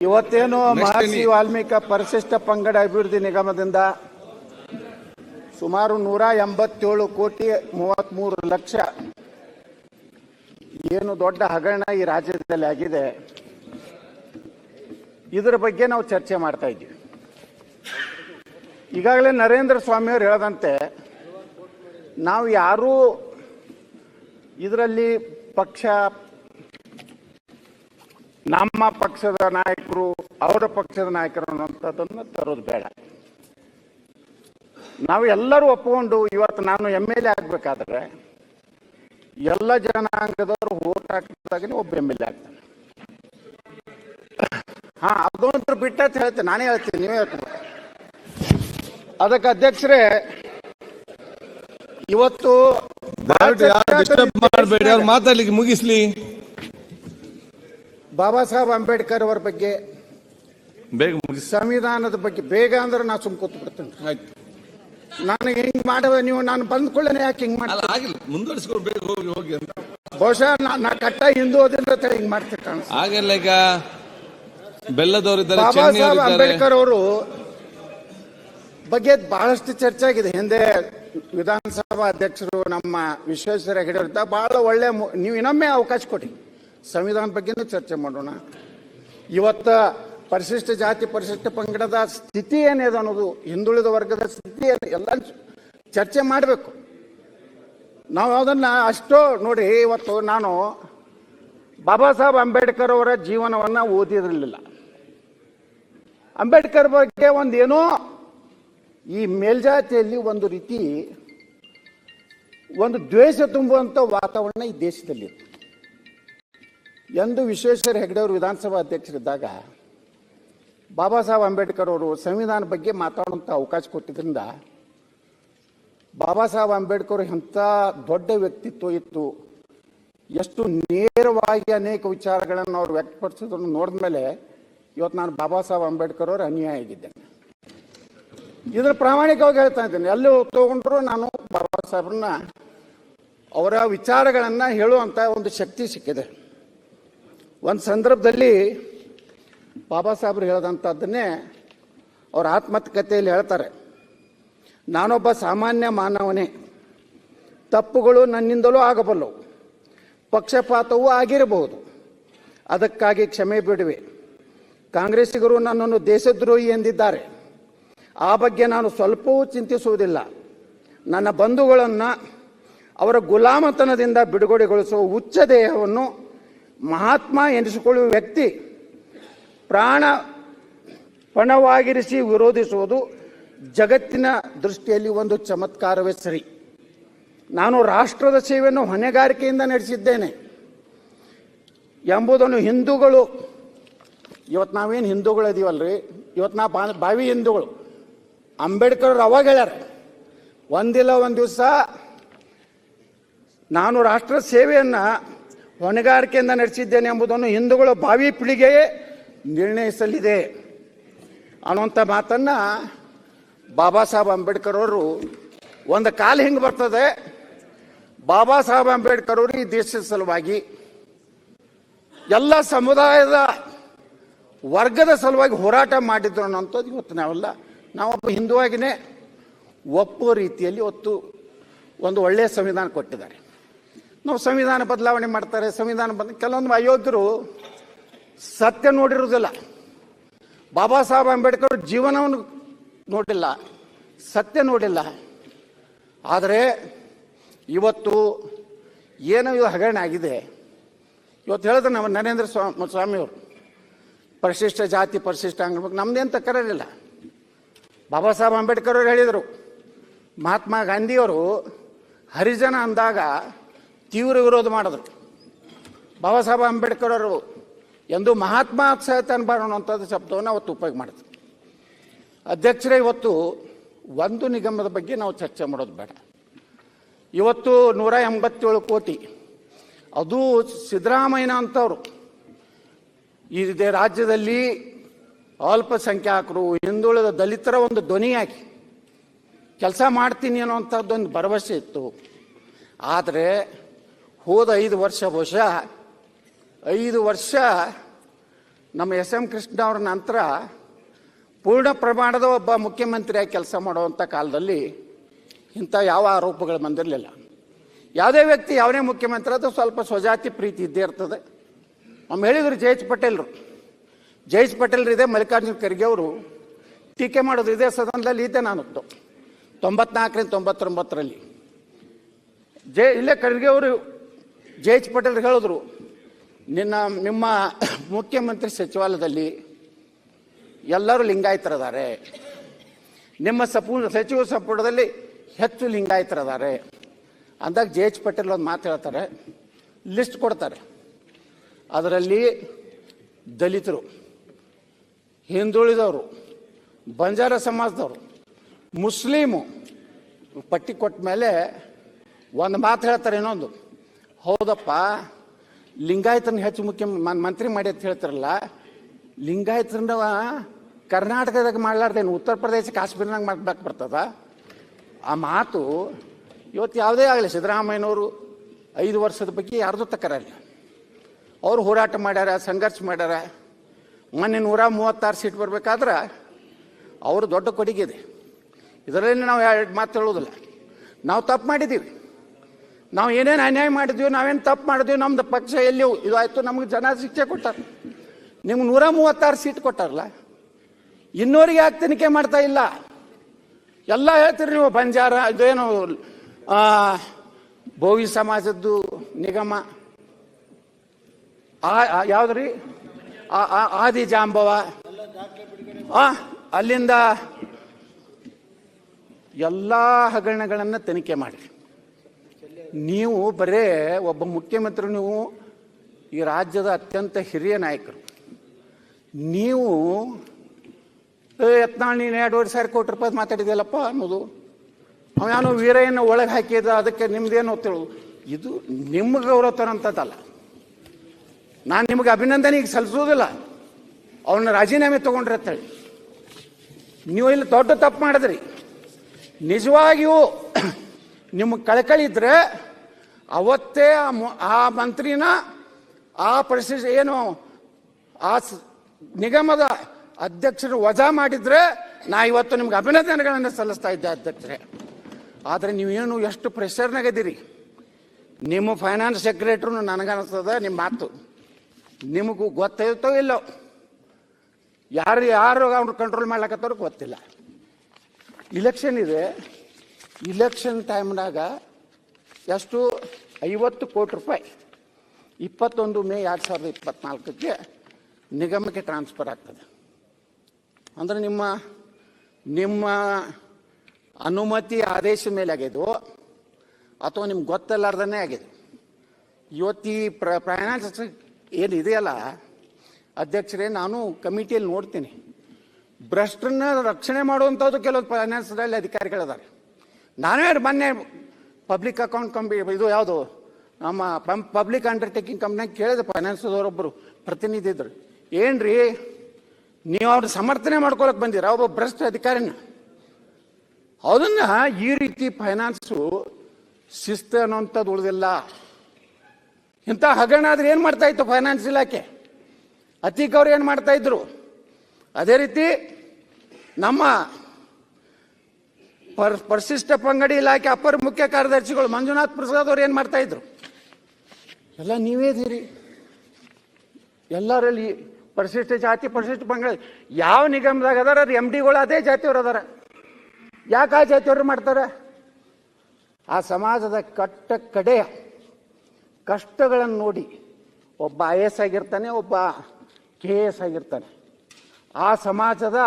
ಇವತ್ತೇನು ಮಹರ್ಷಿ ವಾಲ್ಮೀಕ ಪರಿಶಿಷ್ಟ ಪಂಗಡ ಅಭಿವೃದ್ಧಿ ನಿಗಮದಿಂದ ಸುಮಾರು ನೂರ ಎಂಬತ್ತೇಳು ಕೋಟಿ ಮೂವತ್ಮೂರು ಲಕ್ಷ ಏನು ದೊಡ್ಡ ಹಗರಣ ಈ ರಾಜ್ಯದಲ್ಲಿ ಆಗಿದೆ. ಇದರ ಬಗ್ಗೆ ನಾವು ಚರ್ಚೆ ಮಾಡ್ತಾ ಇದ್ದೀವಿ. ಈಗಾಗಲೇ ನರೇಂದ್ರ ಸ್ವಾಮಿಯವರು ಹೇಳದಂತೆ ನಾವು ಯಾರೂ ಇದರಲ್ಲಿ ಪಕ್ಷ ನಮ್ಮ ಪಕ್ಷದ ನಾಯಕರು, ಅವರ ಪಕ್ಷದ ನಾಯಕರು ಅನ್ನುವಂಥದ್ದನ್ನು ತರೋದು ಬೇಡ. ನಾವು ಎಲ್ಲರೂ ಒಪ್ಪಿಕೊಂಡು ಇವತ್ತು ನಾನು ಎಂ ಎಲ್ ಎ ಆಗಬೇಕಾದ್ರೆ ಎಲ್ಲ ಜನಾಂಗದವರು ಓಟ್ ಹಾಕಿದಾಗನೇ ಒಬ್ಬ ಎಂ ಎಲ್ ಎ ಆಗ್ತಾನೆ. ಹಾ ಅದೊಂದು ಬಿಟ್ಟ ಅಂತ ಹೇಳ್ತೇನೆ, ನಾನೇ ಹೇಳ್ತೀನಿ, ನೀವೇ ಹೇಳ್ತೀನಿ ಅದಕ್ಕೆ ಅಧ್ಯಕ್ಷರೇ, ಇವತ್ತು ಮಾಡಬೇಡಿ ಮಾತಾಡ್ಲಿಕ್ಕೆ ಮುಗಿಸ್ಲಿ. ಬಾಬಾ ಸಾಹೇಬ್ ಅಂಬೇಡ್ಕರ್ ಅವರ ಬಗ್ಗೆ ಬೇಗ ಸಂವಿಧಾನದ ಬಗ್ಗೆ ಬೇಗ ಅಂದ್ರೆ ನಾ ಸುಮ್ ಕೂತ್ ಬಿಡ್ತೇನೆ ಆಯ್ತು. ನನಗೆ ಹಿಂಗ್ ಮಾಡುವ ನೀವು? ನಾನು ಬಂದ ಕೂಡಲೇ ಯಾಕೆ ಹಿಂಗ್ ಅಲ್ಲ ಮಾಡ್ತೀನಿ ಆಗಿಲ್ಲ. ಮುಂದುವರಿಸ್ಕೊಂಡು ಬೇಗ ಹೋಗಿ ಹೋಗಿ ಅಂತ. ಬಹುಶಃ ನಾ ನಾ ಕಟ್ಟ ಹಿಂದೂ ಅಂತ ಹಿಂಗ್ ಮಾಡ್ತೀನಿ ಆಗಲ್ಲ ಈಗ ಬೆಲ್ಲದವರಿದ್ದಾರೆ ಬಾಬಾ ಸಾಹೇಬ್ ಅಂಬೇಡ್ಕರ್ ಅವರು ಬಗ್ಗೆ ಬಹಳಷ್ಟು ಚರ್ಚೆ ಆಗಿದೆ. ಹಿಂದೆ ವಿಧಾನಸಭಾ ಅಧ್ಯಕ್ಷರು ನಮ್ಮ ವಿಶ್ವೇಶ್ವರ ಹೆಗಡೆ ಬಹಳ ಒಳ್ಳೆ ಮು- ನೀವು ಇನ್ನೊಮ್ಮೆ ಅವಕಾಶ ಕೊಡಿ. ಸಂವಿಧಾನ ಬಗ್ಗೆನೂ ಚರ್ಚೆ ಮಾಡೋಣ. ಇವತ್ತ ಪರಿಶಿಷ್ಟ ಜಾತಿ, ಪರಿಶಿಷ್ಟ ಪಂಗಡದ ಸ್ಥಿತಿ ಏನಿದೆ ಅನ್ನೋದು ಹಿಂದುಳಿದ ವರ್ಗದ ಸ್ಥಿತಿ ಏನು ಎಲ್ಲ ಚರ್ಚೆ ಮಾಡಬೇಕು. ನಾವು ಅದನ್ನ ಅಷ್ಟೋ ನೋಡಿ ಇವತ್ತು ನಾನು ಬಾಬಾ ಸಾಹೇಬ್ ಅಂಬೇಡ್ಕರ್ ಅವರ ಜೀವನವನ್ನ ಓದಿರಲಿಲ್ಲ ಅಂಬೇಡ್ಕರ್ ಬಗ್ಗೆ ಒಂದೇನೋ ಈ ಮೇಲ್ಜಾತಿಯಲ್ಲಿ ಒಂದು ರೀತಿ ಒಂದು ದ್ವೇಷ ತುಂಬುವಂಥ ವಾತಾವರಣ ಈ ದೇಶದಲ್ಲಿ ಎಂದು ವಿಶ್ವೇಶ್ವರ ಹೆಗ್ಡೆ ಅವರು ವಿಧಾನಸಭಾ ಅಧ್ಯಕ್ಷರಿದ್ದಾಗ ಬಾಬಾ ಸಾಹೇಬ್ ಅಂಬೇಡ್ಕರ್ ಅವರು ಸಂವಿಧಾನ ಬಗ್ಗೆ ಮಾತಾಡುವಂಥ ಅವಕಾಶ ಕೊಟ್ಟಿದ್ದರಿಂದ ಬಾಬಾ ಸಾಹೇಬ್ ಅಂಬೇಡ್ಕರ್ ಎಂಥ ದೊಡ್ಡ ವ್ಯಕ್ತಿತ್ವ ಇತ್ತು, ಎಷ್ಟು ನೇರವಾಗಿ ಅನೇಕ ವಿಚಾರಗಳನ್ನು ಅವ್ರು ವ್ಯಕ್ತಪಡಿಸೋದನ್ನು ನೋಡಿದ ಮೇಲೆ ಇವತ್ತು ನಾನು ಬಾಬಾ ಸಾಹೇಬ್ ಅಂಬೇಡ್ಕರ್ ಅವರು ಅನ್ಯಾಯ ಆಗಿದ್ದೇನೆ. ಇದನ್ನು ಪ್ರಾಮಾಣಿಕವಾಗಿ ಹೇಳ್ತಾ ಇದ್ದೇನೆ, ಎಲ್ಲಿ ತಗೊಂಡ್ರು ನಾನು ಬಾಬಾ ಸಾಹೇಬ್ರನ್ನ ಅವರ ವಿಚಾರಗಳನ್ನು ಹೇಳುವಂಥ ಒಂದು ಶಕ್ತಿ ಸಿಕ್ಕಿದೆ. ಒಂದು ಸಂದರ್ಭದಲ್ಲಿ ಬಾಬಾ ಸಾಹೇಬ್ರು ಹೇಳ್ದಂಥದ್ದನ್ನೇ ಅವ್ರ ಆತ್ಮಕಥೆಯಲ್ಲಿ ಹೇಳ್ತಾರೆ. ನಾನೊಬ್ಬ ಸಾಮಾನ್ಯ ಮಾನವನೇ. ತಪ್ಪುಗಳು ನನ್ನಿಂದಲೂ ಆಗಬಲ್ಲವು. ಪಕ್ಷಪಾತವೂ ಆಗಿರಬಹುದು. ಅದಕ್ಕಾಗಿ ಕ್ಷಮೆ ಬಿಡುವೆ. ಕಾಂಗ್ರೆಸ್ಸಿಗರು ನನ್ನನ್ನು ದೇಶದ್ರೋಹಿ ಎಂದಿದ್ದಾರೆ. ಆ ಬಗ್ಗೆ ನಾನು ಸ್ವಲ್ಪವೂ ಚಿಂತಿಸುವುದಿಲ್ಲ. ನನ್ನ ಬಂಧುಗಳನ್ನು ಅವರ ಗುಲಾಮತನದಿಂದ ಬಿಡುಗಡೆಗೊಳಿಸುವ ಉಚ್ಚ ದೇಹವನ್ನು ಮಹಾತ್ಮ ಎನಿಸಿಕೊಳ್ಳುವ ವ್ಯಕ್ತಿ ಪ್ರಾಣ ಪಣವಾಗಿರಿಸಿ ವಿರೋಧಿಸುವುದು ಜಗತ್ತಿನ ದೃಷ್ಟಿಯಲ್ಲಿ ಒಂದು ಚಮತ್ಕಾರವೇ ಸರಿ. ನಾನು ರಾಷ್ಟ್ರದ ಸೇವೆಯನ್ನು ಹೊಣೆಗಾರಿಕೆಯಿಂದ ನಡೆಸಿದ್ದೇನೆ. ಎಂಬುದನ್ನು ಹಿಂದೂಗಳು, ಇವತ್ತು ನಾವೇನು ಹಿಂದೂಗಳು ಇದೀವಲ್ರಿ ಇವತ್ತು ನಾ ಬಾವಿ ಹಿಂದೂಗಳು. ಅಂಬೇಡ್ಕರ್ ಅವಾಗ ಹೇಳ್ಯಾರ, ಒಂದಿಲ್ಲ ಒಂದು ದಿವಸ ನಾನು ರಾಷ್ಟ್ರ ಸೇವೆಯನ್ನು ಹೊಣೆಗಾರಿಕೆಯಿಂದ ನಡೆಸಿದ್ದೇನೆ ಎಂಬುದನ್ನು ಹಿಂದೂಗಳು ಭಾವಿ ಪೀಳಿಗೆಯೇ ನಿರ್ಣಯಿಸಲಿದೆ ಅನ್ನುವಂಥ ಮಾತನ್ನು ಬಾಬಾ ಸಾಹೇಬ್ ಅಂಬೇಡ್ಕರ್ ಅವರು ಒಂದು ಕಾಲ ಹಿಂಗೆ ಬರ್ತದೆ. ಬಾಬಾ ಸಾಹೇಬ್ ಅಂಬೇಡ್ಕರ್ ಅವರು ಈ ದೇಶದ ಸಲುವಾಗಿ ಎಲ್ಲ ಸಮುದಾಯದ ವರ್ಗದ ಸಲುವಾಗಿ ಹೋರಾಟ ಮಾಡಿದ್ರು ಅನ್ನೋಂಥದ್ದು ಇವತ್ತು ನಾವೆಲ್ಲ. ನಾವೊಬ್ಬ ಹಿಂದುವಾಗಿನೇ ಒಪ್ಪುವ ರೀತಿಯಲ್ಲಿ ಒತ್ತು ಒಂದು ಒಳ್ಳೆಯ ಸಂವಿಧಾನ ಕೊಟ್ಟಿದ್ದಾರೆ. ನಾವು ಸಂವಿಧಾನ ಬದಲಾವಣೆ ಮಾಡ್ತಾರೆ, ಸಂವಿಧಾನ ಬದ, ಕೆಲವೊಂದು ಅಯೋಗ್ಯರು ಸತ್ಯ ನೋಡಿರುವುದಿಲ್ಲ. ಬಾಬಾ ಸಾಹೇಬ್ ಅಂಬೇಡ್ಕರ್ ಜೀವನವನ್ನು ನೋಡಿಲ್ಲ, ಸತ್ಯ ನೋಡಿಲ್ಲ. ಆದರೆ ಇವತ್ತು ಏನೋ ಇದು ಹಗರಣ ಆಗಿದೆ. ಇವತ್ತು ಹೇಳಿದ್ರೆ ನಮ್ಮ ನರೇಂದ್ರ ಸ್ವಾಮಿ ಸ್ವಾಮಿಯವರು, ಪರಿಶಿಷ್ಟ ಜಾತಿ, ಪರಿಶಿಷ್ಟ ಅಂಗಬೇಕು ನಮ್ದೇನು ತಕರಾರಿಲ್ಲ. ಬಾಬಾ ಸಾಹೇಬ್ ಅಂಬೇಡ್ಕರ್ ಅವರು ಹೇಳಿದರು, ಮಹಾತ್ಮ ಗಾಂಧಿಯವರು ಹರಿಜನ ಅಂದಾಗ ತೀವ್ರ ವಿರೋಧ ಮಾಡಿದ್ರು. ಬಾಬಾ ಸಾಹೇಬ್ ಅಂಬೇಡ್ಕರ್ ಅವರು ಎಂದು ಮಹಾತ್ಮ ಸಹಿತ ಅನ್ನಬಾರದು ಶಬ್ದವನ್ನು ಅವತ್ತು ಉಪಯೋಗ ಮಾಡಿದ್ರು. ಅಧ್ಯಕ್ಷರೇ, ಇವತ್ತು ಒಂದು ನಿಗಮದ ಬಗ್ಗೆ ನಾವು ಚರ್ಚೆ ಮಾಡೋದು ಬೇಡ. ಇವತ್ತು ನೂರ ಎಂಬತ್ತೇಳು ಕೋಟಿ. ಅದು ಸಿದ್ದರಾಮಯ್ಯ ಅಂತವರು ಈ ರಾಜ್ಯದಲ್ಲಿ ಅಲ್ಪಸಂಖ್ಯಾತರು ಹಿಂದುಳಿದ ದಲಿತರ ಒಂದು ಧ್ವನಿಯಾಗಿ ಕೆಲಸ ಮಾಡ್ತೀನಿ ಅನ್ನೋವಂಥದ್ದೊಂದು ಭರವಸೆ ಇತ್ತು. ಆದರೆ ಹೋದ ಐದು ವರ್ಷ ಬಹುಶಃ, ಐದು ವರ್ಷ ನಮ್ಮ ಎಸ್ ಎಂ ಕೃಷ್ಣ ಅವ್ರ ನಂತರ ಪೂರ್ಣ ಪ್ರಮಾಣದ ಒಬ್ಬ ಮುಖ್ಯಮಂತ್ರಿಯಾಗಿ ಕೆಲಸ ಮಾಡುವಂಥ ಕಾಲದಲ್ಲಿ ಇಂಥ ಯಾವ ಆರೋಪಗಳು ಬಂದಿರಲಿಲ್ಲ. ಯಾವುದೇ ವ್ಯಕ್ತಿ ಯಾವುದೇ ಮುಖ್ಯಮಂತ್ರಿ ಅದು ಸ್ವಲ್ಪ ಸ್ವಜಾತಿ ಪ್ರೀತಿ ಇದ್ದೇ ಇರ್ತದೆ. ನಮ್ಮ ಹೇಳಿದ್ರು ಜಯೇಶ್ ಪಟೇಲ್ರು. ಜಯೇಶ್ ಪಟೇಲ್ರು ಇದೆ, ಮಲ್ಲಿಕಾರ್ಜುನ ಖರ್ಗೆ ಅವರು. ಟೀಕೆ ಮಾಡೋದು ಇದೇ ಸದನದಲ್ಲಿ ಇದ್ದೆ ನಾನು. ತೊಂಬತ್ನಾಲ್ಕರಿಂದ ತೊಂಬತ್ತೊಂಬತ್ತರಲ್ಲಿ. ಜಯ ಇಲ್ಲೇ ಖರ್ಗೆ ಅವರು ಜಯೇಶ್ ಪಟೇಲ್ ಹೇಳಿದ್ರು, ನಿನ್ನ, ನಿಮ್ಮ ಮುಖ್ಯಮಂತ್ರಿ ಸಚಿವಾಲಯದಲ್ಲಿ ಎಲ್ಲರೂ ಲಿಂಗಾಯತರಿದ್ದಾರೆ ನಿಮ್ಮ ಸಪು, ಸಚಿವ ಸಂಪುಟದಲ್ಲಿ ಹೆಚ್ಚು ಲಿಂಗಾಯತರಿದ್ದಾರೆ ಅಂದಾಗ ಜೆ ಪಟೇಲ್ ಒಂದು ಮಾತು ಹೇಳ್ತಾರೆ, ಲಿಸ್ಟ್ ಕೊಡ್ತಾರೆ. ಅದರಲ್ಲಿ ದಲಿತರು, ಹಿಂದುಳಿದವರು, ಬಂಜಾರ ಸಮಾಜದವರು, ಮುಸ್ಲಿಮು, ಪಟ್ಟಿ ಕೊಟ್ಟ ಮೇಲೆ ಒಂದು ಮಾತು ಹೇಳ್ತಾರೆ ಇನ್ನೊಂದು. ಹೌದಪ್ಪ. ಲಿಂಗಾಯತನ ಹೆಚ್ಚು ಮುಖ್ಯ ಮಂತ್ರಿ ಮಾಡಿ ಅಂತ ಹೇಳ್ತಾರಲ್ಲ. ಲಿಂಗಾಯತರನ್ನ ಕರ್ನಾಟಕದಾಗ ಮಾಡ್ಲಾರ್ದೇನು, ಉತ್ತರ ಪ್ರದೇಶ ಕಾಶ್ಮೀರ್ನಾಗ ಮಾಡ್ಬೇಕು ಬರ್ತದ. ಆ ಮಾತು ಇವತ್ತು ಯಾವುದೇ ಆಗಲಿ ಸಿದ್ದರಾಮಯ್ಯನವರು ಐದು ವರ್ಷದ ಬಗ್ಗೆ ಯಾರ್ದು ತಕರಲ್ಲ ಅವರು ಹೋರಾಟ ಮಾಡ್ಯಾರ, ಸಂಘರ್ಷ ಮಾಡ್ಯಾರ. ಮೊನ್ನೆ ನೂರ ಮೂವತ್ತಾರು ಸೀಟ್ ಬರಬೇಕಾದ್ರೆ ಅವರು ದೊಡ್ಡ ಕೊಡುಗೆ ಇದೆ ಇದರಲ್ಲಿ ನಾವು ಎರಡು ಮಾತು ಹೇಳೋದಿಲ್ಲ ನಾವು ತಪ್ಪು ಮಾಡಿದ್ದೀವಿ. ನಾವು ಏನೇನು ಅನ್ಯಾಯ ಮಾಡಿದ್ವಿ, ನಾವೇನು ತಪ್ಪು ಮಾಡಿದ್ವಿ, ನಮ್ದು ಪಕ್ಷ ಎಲ್ಲಿ ಇದಾಯ್ತು ನಮ್ಗೆ ಜನ ಶಿಕ್ಷೆ ಕೊಟ್ಟಾರ. ನಿಮ್ಗೆ ನೂರ ಮೂವತ್ತಾರು ಸೀಟ್ ಕೊಟ್ಟಾರಲ್ಲ? ಇನ್ನೋರಿಗೆ ಯಾಕೆ ತನಿಖೆ ಮಾಡ್ತಾ ಇಲ್ಲ? ಎಲ್ಲ ಹೇಳ್ತೀರಿ ನೀವು, ಬಂಜಾರ, ಇದೇನು ಭೋವಿ ಸಮಾಜದ್ದು ನಿಗಮ. ಆ ಯಾವ್ದ್ರಿ? ಆದಿ ಜಾಂಬವ. ಅಲ್ಲಿಂದ ಎಲ್ಲ ಹಗರಣಗಳನ್ನು ತನಿಖೆ ಮಾಡಿ ನೀವು ಬರೇ ಒಬ್ಬ ಮುಖ್ಯಮಂತ್ರಿ, ನೀವು ಈ ರಾಜ್ಯದ ಅತ್ಯಂತ ಹಿರಿಯ ನಾಯಕರು. ನೀವು ಯತ್ನಾಳ್, ನೀನು ಎರಡೂವರೆ ಸಾವಿರ ಕೋಟಿ ರೂಪಾಯಿ ಮಾತಾಡಿದ್ಯಲ್ಲಪ್ಪ ಅನ್ನೋದು. ಅವನು ವೀರಯ್ಯನ ಒಳಗೆ ಹಾಕಿದ, ಅದಕ್ಕೆ ನಿಮ್ದೇನು ತಿಳು ಇದು ನಿಮ್ಮ ಗೌರವ ತರಂಥದ್ದಲ್ಲ ನಾನು ನಿಮಗೆ ಅಭಿನಂದನೆ ಸಲ್ಲಿಸೋದಿಲ್ಲ ಅವನ ರಾಜೀನಾಮೆ ತಗೊಂಡ್ರೆ ನೀವು ಇಲ್ಲಿ ದೊಡ್ಡ ತಪ್ಪು ಮಾಡಿದ್ರಿ. ನಿಜವಾಗಿಯೂ ನಿಮಗೆ ಕಳಕಳಿ ಇದ್ರೆ ಅವತ್ತೇ ಆ ಮಂತ್ರಿನ ಆ ಪರಿಸ್ಥಿತಿ ಏನು, ಆ ನಿಗಮದ ಅಧ್ಯಕ್ಷರು ವಜಾ ಮಾಡಿದ್ರೆ ನಾ ಇವತ್ತು ನಿಮ್ಗೆ ಅಭಿನಂದನೆಗಳನ್ನು ಸಲ್ಲಿಸ್ತಾ ಇದ್ದೆ ಅಧ್ಯಕ್ಷರೇ. ಆದರೆ ನೀವೇನು ಎಷ್ಟು ಪ್ರೆಷರ್ನಾಗಿದ್ದೀರಿ? ನಿಮ್ಮ ಫೈನಾನ್ಸ್ ಸೆಕ್ರೆಟ್ರು ನನಗನ್ನಿಸ್ತದ, ನಿಮ್ಮ ಮಾತು. ನಿಮಗೂ ಗೊತ್ತಾಯ್ತೋ ಇಲ್ಲೋ? ಯಾರು ಯಾರು ಅವ್ರು ಕಂಟ್ರೋಲ್ ಮಾಡ್ಲಕತ್ತಾರೋ ಗೊತ್ತಿಲ್ಲ. ಇಲೆಕ್ಷನ್ ಇದೆ. ಇಲೆಕ್ಷನ್ ಟೈಮ್ನಾಗ ಎಷ್ಟು? ಐವತ್ತು ಕೋಟಿ ರೂಪಾಯಿ. ಇಪ್ಪತ್ತೊಂದು ಮೇ ಎರಡು ಸಾವಿರದ ಇಪ್ಪತ್ನಾಲ್ಕಕ್ಕೆ ನಿಗಮಕ್ಕೆ ಟ್ರಾನ್ಸ್ಫರ್ ಆಗ್ತದೆ. ಅಂದರೆ ನಿಮ್ಮ ನಿಮ್ಮ ಅನುಮತಿ ಆದೇಶ ಮೇಲೆ ಆಗಿದ್ದು, ಅಥವಾ ನಿಮ್ಗೆ ಗೊತ್ತಲ್ಲಾರ್ದೇ ಆಗಿದೆ ಇವತ್ತು ಈ ಪ್ರ ಫೈನಾನ್ಸ್ ಏನು ಇದೆಯಲ್ಲ ಅಧ್ಯಕ್ಷರೇ, ನಾನು ಕಮಿಟಿಯಲ್ಲಿ ನೋಡ್ತೀನಿ. ಭ್ರಷ್ಟರನ್ನ ರಕ್ಷಣೆ ಮಾಡುವಂಥದ್ದು ಕೆಲವೊಂದು ಫೈನಾನ್ಸ್ದಲ್ಲಿ ಅಧಿಕಾರಿಗಳಿದ್ದಾರೆ ನಾನೇ ಮೊನ್ನೆ ಪಬ್ಲಿಕ್ ಅಕೌಂಟ್ ಕಂಬಿ ಇದು ಯಾವುದು? ನಮ್ಮ ಪಂ ಪಬ್ಲಿಕ್ ಅಂಡರ್ಟೇಕಿಂಗ್ ಕಂಪ್ನಿಯಾಗ ಕೇಳಿದೆ ಫೈನಾನ್ಸ್ದವರೊಬ್ಬರು ಪ್ರತಿನಿಧಿ ಇದ್ರು ರೀ ನೀವು ಅವ್ರ ಸಮರ್ಥನೆ ಮಾಡ್ಕೊಳಕ್ಕೆ ಬಂದಿರ? ಒಬ್ಬ ಭ್ರಷ್ಟ ಅಧಿಕಾರಿನ? ಅದನ್ನು ಈ ರೀತಿ ಫೈನಾನ್ಸು ಶಿಸ್ತು ಅನ್ನೋಂಥದ್ದು ಉಳಿದಿಲ್ಲ. ಇಂಥ ಹಗರಣ ಆದ್ರೆ ಏನು ಮಾಡ್ತಾ ಇತ್ತು ಫೈನಾನ್ಸ್ ಇಲಾಖೆ? ಅತೀಕ್ ಅವ್ರು ಏನು ಮಾಡ್ತಾ ಇದ್ರು? ಅದೇ ರೀತಿ ನಮ್ಮ ಪರ್ ಪರಿಶಿಷ್ಟ ಪಂಗಡಿ ಇಲಾಖೆ ಅಪರ ಮುಖ್ಯ ಕಾರ್ಯದರ್ಶಿಗಳು ಮಂಜುನಾಥ್ ಪ್ರಸಾದ್ ಅವ್ರು ಏನು ಮಾಡ್ತಾ ಇದ್ರು? ಎಲ್ಲ ನೀವೇ ಇದೀರಿ ಎಲ್ಲರಲ್ಲಿ ಪರಿಶಿಷ್ಟ ಜಾತಿ, ಪರಿಶಿಷ್ಟ ಪಂಗಡ. ಯಾವ ನಿಗಮದಾಗ ಅದಾರ? ಅದು ಎಂ ಡಿಗಳು ಅದೇ ಜಾತಿಯವ್ರು ಅದಾರ. ಯಾಕೆ ಆ ಜಾತಿಯವ್ರು ಮಾಡ್ತಾರೆ? ಆ ಸಮಾಜದ ಕಟ್ಟ ಕಡೆಯ ಕಷ್ಟಗಳನ್ನು ನೋಡಿ ಒಬ್ಬ ಐ ಎಸ್ ಆಗಿರ್ತಾನೆ, ಒಬ್ಬ ಕೆ ಎಸ್ ಆಗಿರ್ತಾನೆ. ಆ ಸಮಾಜದ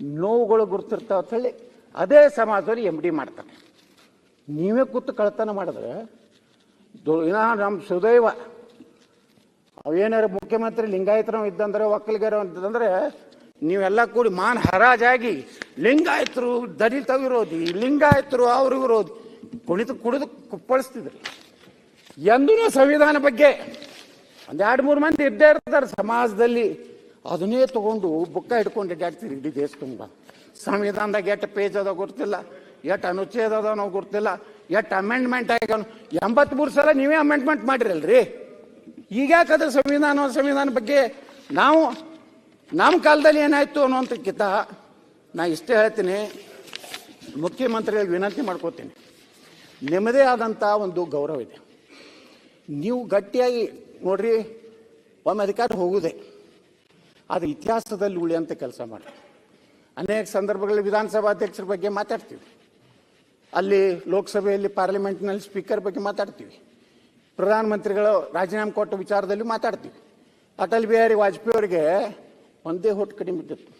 ನೋವುಗಳು ಗುರ್ತಿರ್ತಾವ ಹೇಳಿ ಅದೇ ಸಮಾಜದಲ್ಲಿ ಎಂ ಡಿ ಮಾಡ್ತಾರೆ. ನೀವೇ ಕೂತು ಕಳ್ತನ ಮಾಡಿದ್ರೆ ಇನ್ನ ನಮ್ಮ ಸುದೈವ ಅವೇನಾರು ಮುಖ್ಯಮಂತ್ರಿ ಲಿಂಗಾಯತರು ಇದ್ದಂದ್ರೆ ಒಕ್ಕಲಿಗರು ಅಂತಂದ್ರೆ ನೀವೆಲ್ಲ ಕೂಡಿ ಮಾನ್ ಹರಾಜಾಗಿ ಲಿಂಗಾಯತರು ದಲಿತ ವಿರೋಧಿ, ಲಿಂಗಾಯತರು ಅವ್ರ ವಿರೋಧಿ ಕುಣಿತು ಕುಡಿದು ಕುಪ್ಪಳಿಸ್ತಿದ್ರು. ಎಂದೂ ಸಂವಿಧಾನ ಬಗ್ಗೆ ಒಂದು ಎರಡು ಮೂರು ಮಂದಿ ಇದ್ದೇ ಇರ್ತಾರೆ ಸಮಾಜದಲ್ಲಿ. ಅದನ್ನೇ ತಗೊಂಡು ಬುಕ್ಕ ಹಿಡ್ಕೊಂಡು ಅಡ್ಡಾಡ್ತೀರಿ ಇಡೀ ದೇಶ ತುಂಬ ಸಂವಿಧಾನದಾಗ ಎಷ್ಟು ಪೇಜ್ ಅದ ಗೊತ್ತಿಲ್ಲ. ಎಷ್ಟು ಅನುಚ್ಛೇದ ಅದ ನಾವು ಗೊತ್ತಿಲ್ಲ. ಎಷ್ಟು ಅಮೆಂಡ್ಮೆಂಟ್ ಆಗ್ಯಾವ. ಎಂಬತ್ಮೂರು ಸಲ ನೀವೇ ಅಮೆಂಡ್ಮೆಂಟ್ ಮಾಡಿರಲ್ರಿ. ಈಗ ಯಾಕದ ಸಂವಿಧಾನ ಸಂವಿಧಾನ ಬಗ್ಗೆ ನಾವು ನಮ್ಮ ಕಾಲದಲ್ಲಿ ಏನಾಯ್ತು ಅನ್ನೋಂಥಕ್ಕಿಂತ ನಾ ಇಷ್ಟೇ ಹೇಳ್ತೀನಿ. ಮುಖ್ಯಮಂತ್ರಿಗಳಿಗೆ ವಿನಂತಿ ಮಾಡ್ಕೋತೀನಿ. ನಿಮ್ಮದೇ ಆದಂಥ ಒಂದು ಗೌರವ ಇದೆ. ನೀವು ಗಟ್ಟಿಯಾಗಿ ನೋಡ್ರಿ, ಒಮ್ಮೆ ಅಧಿಕಾರ ಹೋಗುದೆ. ಅದು ಇತಿಹಾಸದಲ್ಲಿ ಉಳಿಯಂತ ಕೆಲಸ ಮಾಡಿ ಅನೇಕ ಸಂದರ್ಭಗಳಲ್ಲಿ ವಿಧಾನಸಭಾ ಅಧ್ಯಕ್ಷರ ಬಗ್ಗೆ ಮಾತಾಡ್ತೀವಿ. ಅಲ್ಲಿ ಲೋಕಸಭೆಯಲ್ಲಿ ಪಾರ್ಲಿಮೆಂಟ್ನಲ್ಲಿ ಸ್ಪೀಕರ್ ಬಗ್ಗೆ ಮಾತಾಡ್ತೀವಿ. ಪ್ರಧಾನಮಂತ್ರಿಗಳು ರಾಜೀನಾಮೆ ಕೊಟ್ಟ ವಿಚಾರದಲ್ಲಿ ಮಾತಾಡ್ತೀವಿ. ಅಟಲ್ ಬಿಹಾರಿ ವಾಜಪೇಯಿ ಅವರಿಗೆ ಒಂದೇ ಹೋಟ್ ಕಡಿಮೆ ಇದ್ದಿತ್ತು.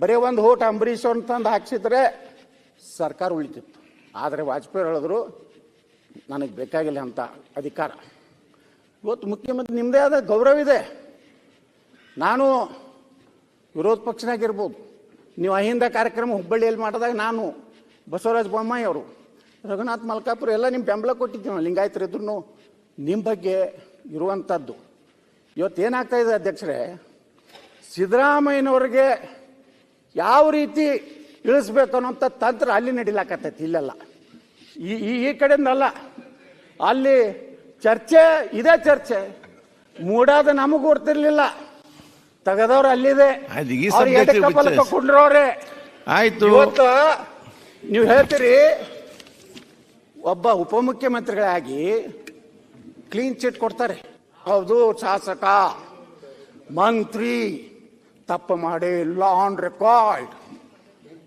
ಬರೀ ಒಂದು ಹೋಟ್ ಅಂಬರೀಷ್ ಅವ್ರನ್ನ ತಂದು ಹಾಕ್ಸಿದ್ರೆ ಸರ್ಕಾರ ಉಳಿತಿತ್ತು. ಆದರೆ ವಾಜಪೇಯಿ ಹೇಳಿದ್ರು, ನನಗೆ ಬೇಕಾಗಿಲ್ಲ ಅಂತ ಅಧಿಕಾರ. ಇವತ್ತು ಮುಖ್ಯಮಂತ್ರಿ ನಿಮ್ಮದೇ ಆದ ಗೌರವ ಇದೆ. ನಾನು ವಿರೋಧ ಪಕ್ಷನಾಗಿರ್ಬೋದು. ನೀವು ಅಹಿಂದ ಕಾರ್ಯಕ್ರಮ ಹುಬ್ಬಳ್ಳಿಯಲ್ಲಿ ಮಾಡಿದಾಗ ನಾನು ಬಸವರಾಜ ಬೊಮ್ಮಾಯಿ ಅವರು, ರಘುನಾಥ್ ಮಲ್ಕಾಪುರ ಎಲ್ಲ ನಿಮ್ಮ ಬೆಂಬಲ ಕೊಟ್ಟಿದ್ದೀವಿ ಲಿಂಗಾಯತರು ಇದ್ರು ನಿಮ್ಮ ಬಗ್ಗೆ ಇರುವಂಥದ್ದು ಇವತ್ತು ಏನಾಗ್ತಾ ಇದೆ ಅಧ್ಯಕ್ಷರೇ, ಸಿದ್ದರಾಮಯ್ಯನವ್ರಿಗೆ ಯಾವ ರೀತಿ ಇಳಿಸ್ಬೇಕು ಅನ್ನೋಂಥ ತಂತ್ರ ಅಲ್ಲಿ ನಡಿಲಾಕತ್ತೈತಿ, ಇಲ್ಲೆಲ್ಲ. ಈ, ಈ- ಈ ಕಡೆಯಿಂದಲ್ಲ, ಅಲ್ಲಿ ಚರ್ಚೆ, ಇದೇ ಚರ್ಚೆ. ಮೂಡಾದ ನಮಗೂ ಗೊತ್ತಿರ್ಲಿಲ್ಲ ತೆಗೆದವ್ರು ಅಲ್ಲಿದೆ. ಅದು ಈ ಅವ್ರು subject ಎಡಕ್ಕ ಬಿಚ್ಚ- ಬಲಕ್ಕ ಕುಂಡ್ರವ್ರೆ ಆಯ್ತು. ಇವತ್ತು ನೀವು ಹೇಳ್ತೀರಿ ಒಬ್ಬ ಉಪಮುಖ್ಯಮಂತ್ರಿಗಳಾಗಿ ಕ್ಲೀನ್ ಚಿಟ್ ಕೊಡ್ತಾರೆ. ಹೌದು ಶಾಸಕ ಮಂತ್ರಿ ತಪ್ಪು ಮಾಡಿ ಲಾನ್ ರೆಕಾರ್ಡ್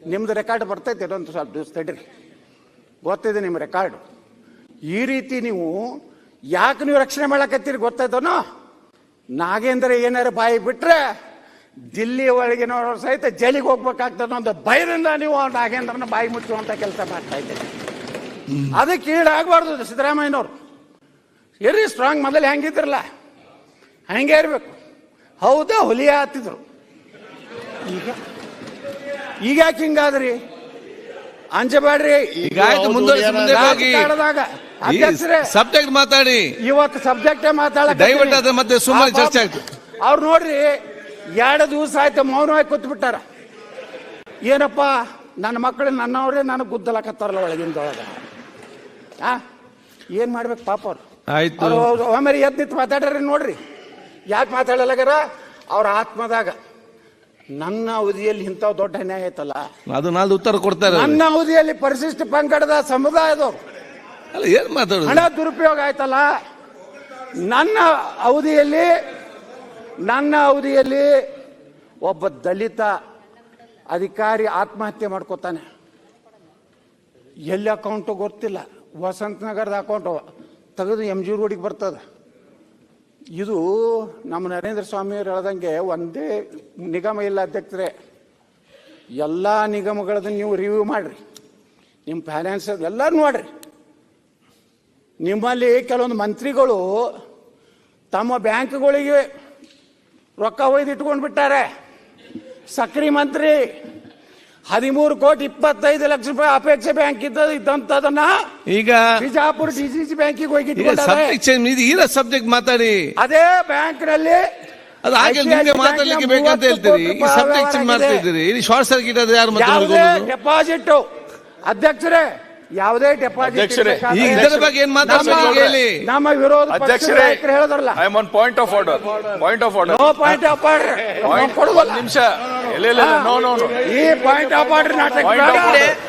ನಿಮ್ದು ರೆಕಾರ್ಡ್ ಬರ್ತೈತೆ ಇದೊಂದು ಸ್ವಲ್ಪ ದಿವಸ ತಡ್ರಿ. ಗೊತ್ತಿದೆ ನಿಮ್ಮ ರೆಕಾರ್ಡ್ ಈ ರೀತಿ ನೀವು ಯಾಕೆ ನೀವು ರಕ್ಷಣೆ ಮಾಡಕತ್ತೀರಿ ಗೊತ್ತಾಯ್ತನೋ? ನಾಗೇಂದ್ರ ಏನಾರು ಬಾಯಿ ಬಿಟ್ರೆ ದಿಲ್ಲಿ ಒಳಗಿನವರು ಸಹಿತ ಜೈಲಿಗೆ ಹೋಗ್ಬೇಕಾಗ್ತದೆ ಒಂದು ಭಯದಿಂದ ನೀವು ಆ ನಾಗೇಂದ್ರನ ಬಾಯಿ ಮುಚ್ಚುವಂತ ಕೆಲಸ ಮಾಡ್ತಾ ಇದ್ದೀರಿ. ಅದಕ್ಕೆ ಈಡಾಗಬಾರ್ದು ಸಿದ್ದರಾಮಯ್ಯನವರು. ಇರ್ರಿ ಸ್ಟ್ರಾಂಗ್ ಮೊದಲು ಹೆಂಗಿದ್ರಲ್ಲ? ಹಂಗೆ ಇರಬೇಕು. ಹೌದಾ ಹುಲಿಯ ಹತ್ತಿದ್ರು? ಈಗ? ಈಗ ಯಾಕೆ ಹಿಂಗಾದ್ರಿ? ಅಂಜಬೇಡ್ರಿ ಈಗ ಮುಂದೆ ಸಬ್ಜೆಕ್ಟ್ ಮಾತಾಡಿ. ಇವತ್ತು ಸಬ್ಜೆಕ್ಟ್ ಮಾತಾಡ ದಯವಿಟ್ಟು ಅದ್ರ ಮಧ್ಯೆ ಸುಮ್ಮನೆ ಚರ್ಚೆ ಆಯ್ತು. ಅವ್ರು ನೋಡ್ರಿ ಎರಡು ದಿವಸ ಆಯ್ತು ಮೌನವಾಗಿ ಕೂತ್ ಬಿಟ್ಟಾರ ಏನಪ್ಪ ನನ್ನ ಮಕ್ಕಳು ನನ್ನವ್ರೆ ನನಗೆ ಗುದ್ದಲಕತ್ತಾರಲ್ಲ ಒಳಗಿಂದ ಒಳಗ ಆ ಏನ್ ಮಾಡ್ಬೇಕು ಪಾಪ ಅವ್ರು? ಆಯ್ತು. ಅವ್ರು ಒಮ್ಮೆರೆ ಎದ್ದು ನಿಂತು ಮಾತಾಡ್ರಿ ನೋಡ್ರಿ. ಯಾಕೆ ಮಾತಾಡಲಾಗ್ಯಾರ ಅವ್ರ ಆತ್ಮದಾಗ ನನ್ನ ಅವಧಿಯಲ್ಲಿ ಇಂಥವು ದೊಡ್ಡ ಅನ್ಯಾಯ ಆಯ್ತಲ್ಲ ಅದು ನಾಲ್ದು ಉತ್ತರ ಕೊಡ್ತಾರೆ. ನನ್ನ ಅವಧಿಯಲ್ಲಿ ಪರಿಶಿಷ್ಟ ಪಂಗಡದ ಸಮುದಾಯದವ್ರು. ಅಲ್ಲ, ಏನು ಮಾತಾಡೋದು? ಹಣ ದುರುಪಯೋಗ ಆಯ್ತಲ್ಲ? ನನ್ನ ಅವಧಿಯಲ್ಲಿ ನನ್ನ ಅವಧಿಯಲ್ಲಿ ಒಬ್ಬ ದಲಿತ ಅಧಿಕಾರಿ ಆತ್ಮಹತ್ಯೆ ಮಾಡ್ಕೋತಾನೆ. ಎಲ್ಲಿ ಅಕೌಂಟು ಗೊತ್ತಿಲ್ಲ. ವಸಂತ ನಗರದ ಅಕೌಂಟು ತೆಗೆದು ಎಂ ಜಿ ರೋಡಿಗೆ ಬರ್ತದೆ. ಇದು ನಮ್ಮ ನರೇಂದ್ರ ಸ್ವಾಮಿಯವರು ಹೇಳ್ದಂಗೆ ಒಂದೇ ನಿಗಮ ಇಲ್ಲ ಅಧ್ಯಕ್ಷರೇ. ಎಲ್ಲ ನಿಗಮಗಳದ್ದು ನೀವು ರಿವ್ಯೂ ಮಾಡಿರಿ. ನಿಮ್ಮ ಫೈನಾನ್ಸ್ ಎಲ್ಲರೂ ನೋಡ್ರಿ ನಿಮ್ಮಲ್ಲಿ ಕೆಲವೊಂದು ಮಂತ್ರಿಗಳು ತಮ್ಮ ಬ್ಯಾಂಕ್ಗಳಿಗೆ ರೊಕ್ಕ ಒಯ್ದು ಇಟ್ಕೊಂಡು ಬಿಟ್ಟಾರೆ. ಸಕ್ರಿ ಮಂತ್ರಿ ಹದಿಮೂರು ಕೋಟಿ ಇಪ್ಪತ್ತೈದು ಲಕ್ಷ ರೂಪಾಯಿ ಅಪೇಕ್ಷೆ ಬ್ಯಾಂಕ್ ಇದ್ದ ಇದ್ದಂತದನ್ನ ಈಗ ಬಿಜಾಪುರ ಡಿಸಿಸಿ ಸಿ ಸಿ ಬ್ಯಾಂಕಿಗೆ ಹೋಗಿ ಇರೋ ಸಬ್ಜೆಕ್ಟ್ ಮಾತಾಡಿ. ಅದೇ ಬ್ಯಾಂಕ್ನಲ್ಲಿ ಅದು ಹಾಗೆ ನಿಮ್ಗೆ ಮಾತಾಡ್ಲಿಕ್ಕೆ ಬೇಕಂತ ಹೇಳ್ತೀರಿ. ಈ ಸಬ್ಜೆಕ್ಟ್ ಶಾರ್ಟ್ ಆದ್ರೆ ಯಾರು ಮಾತಾಡೋದು ಡೆಪಾಸಿಟ್ ಅಧ್ಯಕ್ಷರೇ ಯಾವುದೇ ಡೆಪಾಸಿಟ್ ಅಧ್ಯಕ್ಷರೇ, ಈಗ ಇದರ ಬಗ್ಗೆ ಏನ್ ಮಾತಾಡ್ಬೇಕು ಹೇಳಿ. ನಮ್ಮ ವಿರೋಧ ಹೇಳಿದ್ರಲ್ಲ I am on point of order point of order no point of order ಕೊಡುವಲ್ಲ. ನಿಮಿಷ. ಇಲ್ಲ ಇಲ್ಲ ನೋ ನೋ ನೋ ಈ ಪಾಯಿಂಟ್ ಆಫ್ ಆರ್ಡರ್ ನಾಟಕ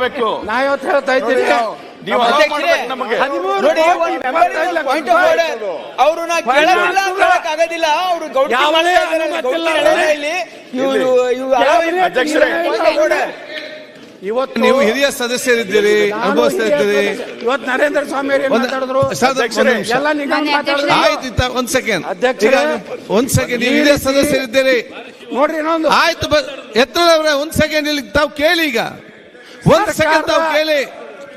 ಮಾಡ್ಬೇಕು ನಾ ಇವತ್ತು ಹೇಳ್ತಾ ಇದ್ದೀನಿ. ನೀವು ನಮಗೆ. ನೋಡಿ ಪಾಯಿಂಟ್ ಆಫ್ ರೂಪಾಯಿ. ಆರ್ಡರ್ ಅವರು ನಾ ಕೇಳೋದಿಲ್ಲ ಅಂತ ಹೇಳಕ್ ಆಗೋದಿಲ್ಲ. ಅವರು order. ಇವತ್ತು ನೀವು ಹಿರಿಯ ಸದಸ್ಯರಿದ್ದೀರಿ ಅನುಭವಿಸ್ತಾ ಇದ್ದೀರಿ. ಇವತ್ತು ನರೇಂದ್ರ ಸ್ವಾಮಿ ಮಾತಾಡಿದ್ರು? ಎಲ್ಲ ಆಯ್ತು ಇತ್ತ ಒಂದ್ ಸೆಕೆಂಡ್ ಅಧ್ಯಕ್ಷ ಒಂದ್ ಸೆಕೆಂಡ್ ನೀವು ಹಿರಿಯ ಸದಸ್ಯರಿದ್ದೀರಿ. ನೋಡ್ರಿ ಇನ್ನೊಂದು. ಆಯ್ತು ಎತ್ತರವ್ರೆ ಒಂದ್ ಸೆಕೆಂಡ್ ಇಲ್ಲಿ ತಾವು ಕೇಳಿ ಈಗ. ಒಂದ್ ಸೆಕೆಂಡ್ ತಾವು ಕೇಳಿ.